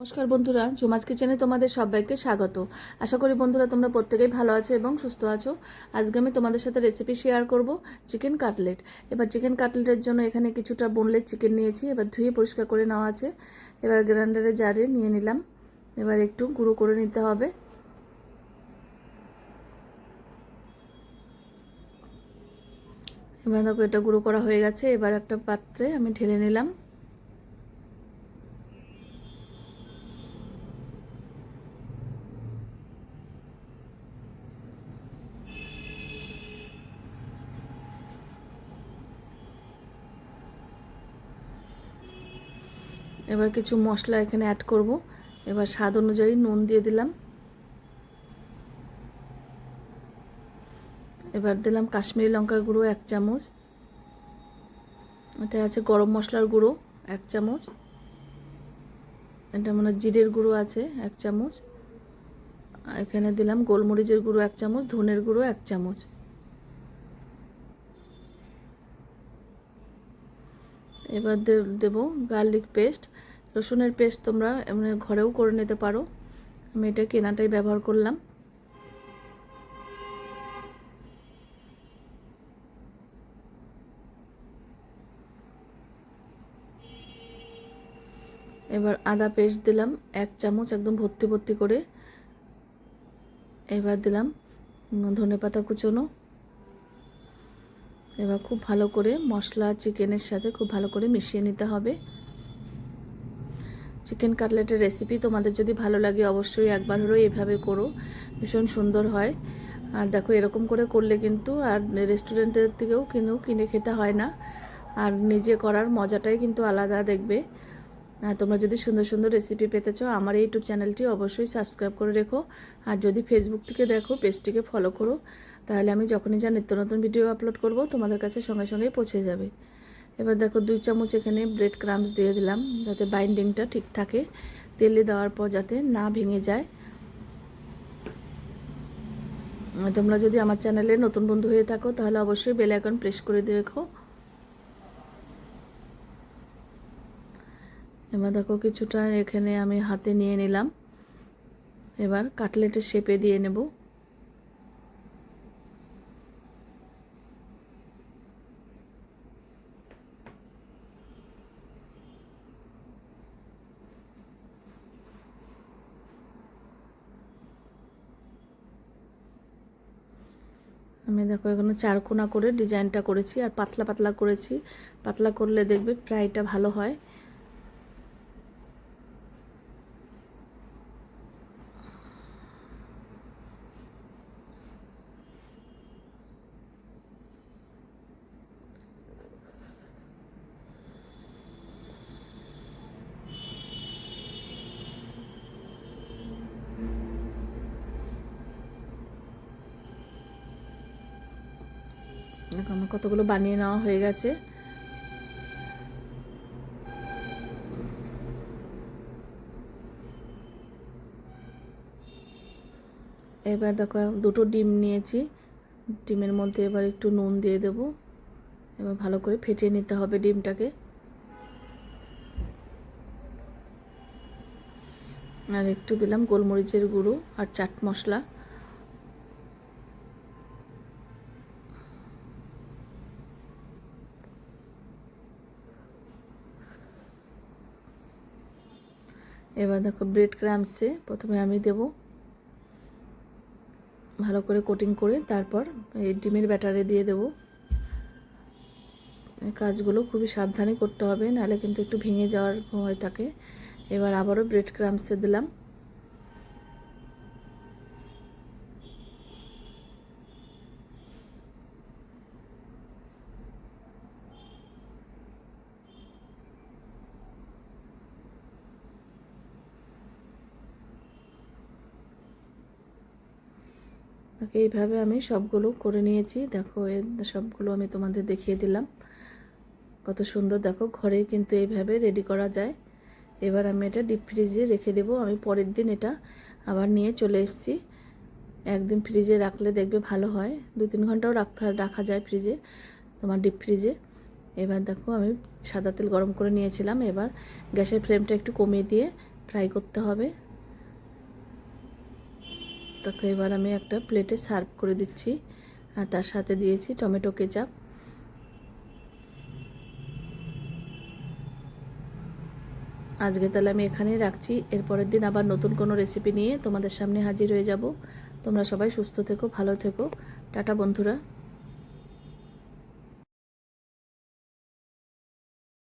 নমস্কার বন্ধুরা, জুমাস কিচেনে তোমাদের সবাইকে স্বাগত। আশা করি বন্ধুরা তোমরা প্রত্যেকেই ভালো আছো এবং সুস্থ আছো। আজকে আমি তোমাদের সাথে রেসিপি শেয়ার করব চিকেন কাটলেট এবার চিকেন কাটলেটের জন্য এখানে কিছুটা বোনলেস চিকেন নিয়েছি, এবার ধুয়ে পরিষ্কার করে নেওয়া আছে। এবার গ্রাইন্ডারে জারে নিয়ে নিলাম। এবার একটু গুঁড়ো করে নিতে হবে। এবার দেখো এটা গুঁড়ো করা হয়ে গেছে, এবার একটা পাত্রে আমি ঢেলে নিলাম। এবার কিছু মশলা এখানে অ্যাড করব। এবার স্বাদ অনুযায়ী নুন দিয়ে দিলাম। এবার দিলাম কাশ্মীরি লঙ্কার গুঁড়ো এক চামচ। এটা আছে গরম মশলার গুঁড়ো এক চামচ। এটা মানে জিরের গুঁড়ো আছে এক চামচ। এখানে দিলাম গোলমরিচের গুঁড়ো এক চামচ, ধনের গুঁড়ো এক চামচ। এবার দেব গার্লিক পেস্ট রসুনের পেস্ট তোমরা এমনি ঘরেও করে নিতে পারো। আমি এটা কেনাটাই ব্যবহার করলাম। এবার আদা পেস্ট দিলাম, এক চামচ একদম ভর্তি ভর্তি করে। এবার দিলাম ধনে পাতা কুচোনো। এবার খুব ভালো করে মশলা চিকেনের সাথে খুব ভালো করে মিশিয়ে নিতে হবে। চিকেন কাটলেটের রেসিপি তোমাদের যদি ভালো লাগে অবশ্যই একবার হলেও এভাবে করো। ভীষণ সুন্দর হয়। আর দেখো এরকম করে করলে কিন্তু আর রেস্টুরেন্টের থেকেও কিন্তু কিনে খেতে হয় না। আর নিজে করার মজাটাই কিন্তু আলাদা দেখবে। আর তোমরা যদি সুন্দর সুন্দর রেসিপি পেতে চাও, আমার ইউটিউব চ্যানেলটি অবশ্যই সাবস্ক্রাইব করে রেখো। আর যদি ফেসবুক থেকে দেখো পেজটিকে ফলো করো। তাহলে আমি যখনই যা নিত্য নতুন ভিডিও আপলোড করব, তোমাদের কাছে সঙ্গে সঙ্গেই পৌঁছে যাবে। এবার দেখো দুই চামচ এখানে ব্রেড ক্রামস দিয়ে দিলাম, যাতে বাইন্ডিংটা ঠিক থাকে। তেলে দেওয়ার পর যাতে না ভেঙে যায়। তোমরা যদি আমার চ্যানেলে নতুন বন্ধু হয়ে থাকো, তাহলে অবশ্যই বেল আইকন প্রেস করে দিয়ে রেখো এবার দেখো কিছুটা এখানে আমি হাতে নিয়ে নিলাম। এবার কাটলেটের শেপে দিয়ে নেব। আমি দেখো এখানে চারকোনা করে ডিজাইনটা করেছি আর পাতলা পাতলা করেছি। পাতলা করলে দেখবে ফ্রাইটা ভালো হয়। দেখো, আমার কতগুলো বানিয়ে নেওয়া হয়ে গেছে। এবার দেখো, দুটো ডিম নিয়েছি। ডিমের মধ্যে এবার একটু নুন দিয়ে দেব। এবার ভালো করে ফেটিয়ে নিতে হবে ডিমটাকে। আর একটু দিলাম গোলমরিচের গুঁড়ো আর চাট মশলা। এবার দেখো ব্রেড ক্রামসে প্রথমে আমি দেব ভালো করে কোটিং করে তারপর এই ডিমের ব্যাটারে দিয়ে দেব। কাজগুলো খুবই সাবধানে করতে হবে, নাহলে কিন্তু একটু ভেঙে যাওয়ার ভয় থাকে। এবার আবারও ব্রেড ক্রামসে দিলাম। এইভাবে আমি সবগুলো করে নিয়েছি। দেখো সবগুলো আমি তোমাদের দেখিয়ে দিলাম। কত সুন্দর। দেখো, ঘরে কিন্তু এইভাবে রেডি করা যায়। এবার আমি এটা ডিপ ফ্রিজে রেখে দেবো। আমি পরের দিন এটা আবার নিয়ে চলে এসেছি। একদিন ফ্রিজে রাখলে দেখবে ভালো হয়। দু তিন ঘন্টাও রাখতে রাখা যায় ফ্রিজে তোমার ডিপ ফ্রিজে এবার দেখো, আমি সাদা তেল গরম করে নিয়েছিলাম। এবার গ্যাসের ফ্লেমটা একটু কমিয়ে দিয়ে ফ্রাই করতে হবে। তাকে এবার আমি একটা প্লেটে সার্ভ করে দিচ্ছি। আর তার সাথে দিয়েছি টমেটো কেচাপ। আজকে তাহলে আমি এখানেই রাখছি। এরপরের দিন আবার নতুন কোনো রেসিপি নিয়ে তোমাদের সামনে হাজির হয়ে যাব। তোমরা সবাই সুস্থ থেকো, ভালো থেকো। টাটা বন্ধুরা।